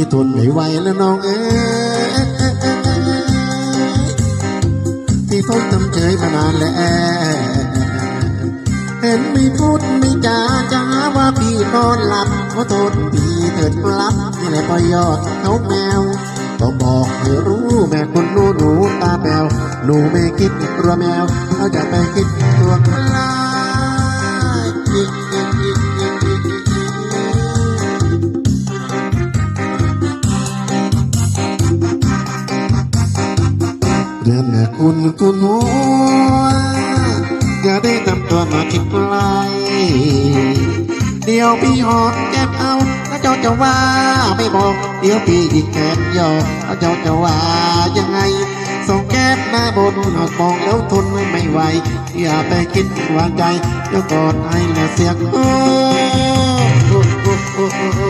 พี่ทนไม่ไหวแล้วน้องเอ้ยพี่ทนทำเฉยมานานแล้วเห็นไม่พูดไม่จาจะหาว่าพี่นอนหลับขอโทษพี่เถิดรับนี่แหละพอยอดเขาแมวต้องบอกให้รู้แม่คุณหนูหนูตาแปวหนูไม่คิดกลัวแมวเขาจะไปคิดกลัวปลา เรื่องแม่คุณคุณหัวอย่าได้ทำตัวมาคิดไกลเดี๋ยวพี่หอดแก้มเอาแล้วเจ้าจะว่าไม่บอกเดี๋ยวพี่ดีแก้มยอแล้วเจ้าจะว่ายังไงส่งแก้มหน้าบนหากมองแล้วทนไม่ไหวอย่าไปคิดวางใจเดี๋ยวกอนให้แลเสียงอ้โอ้โอ้โอ้โอ้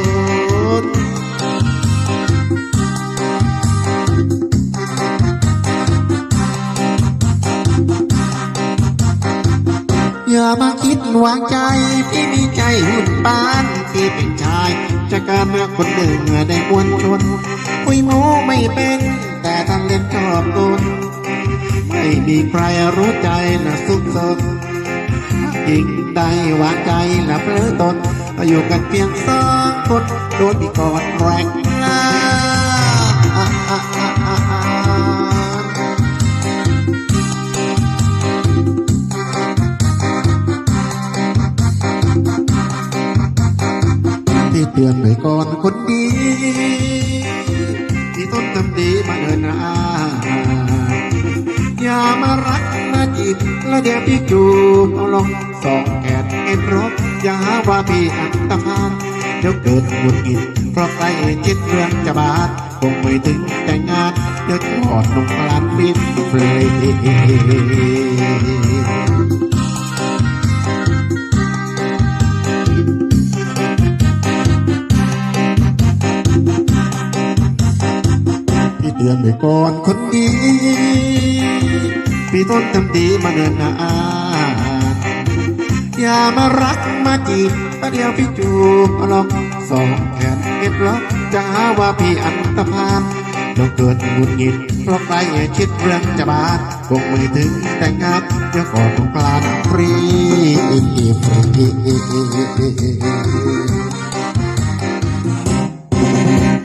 อย่ามาคิดวางใจ พี่มีใจหุ่นปานพี่เป็นชายจะการมื่อคนหนึ่งได้มวลชนคุยโม้ไม่เป็น แต่ท่านเล่นชอบตนไม่มีใครรู้ใจนะสุขสดยิ่งได้วางใจนะเพลอตนอยู่กันเพียงสองคนโดนพี่กอดแรงนะ ตือนไว้ก่อนคนดีที่ต้นทำดีมาเดินหน้าอย่ามารักมาจีบแล้วเดี๋ยวพี่จูบเอาลงสองแขนเอ็นรบอย่าหาว่าพี่อันตรพานเดี๋ยวเกิดหงุดหงิดเพราะใกล้จิตเรื่องจะบาดคงไม่ถึงแต่งงานเดี๋ยวจะกอดลงกลานบินเลย พี่เตือนไว้ก่อนคนดีพี่ต้นทำดีมาเนินนานอย่ามารักมาจีบประเดี๋ยวพี่จูบเอาลองสองแขนเก็บล็อกจะหาว่าพี่อันตรพานเราเกิดหงุดหงิดเพราะใครคิดเรื่องจะบาดคงไม่ถึงแต่งงานเดี๋ยวก่อนตรงกลางฟรี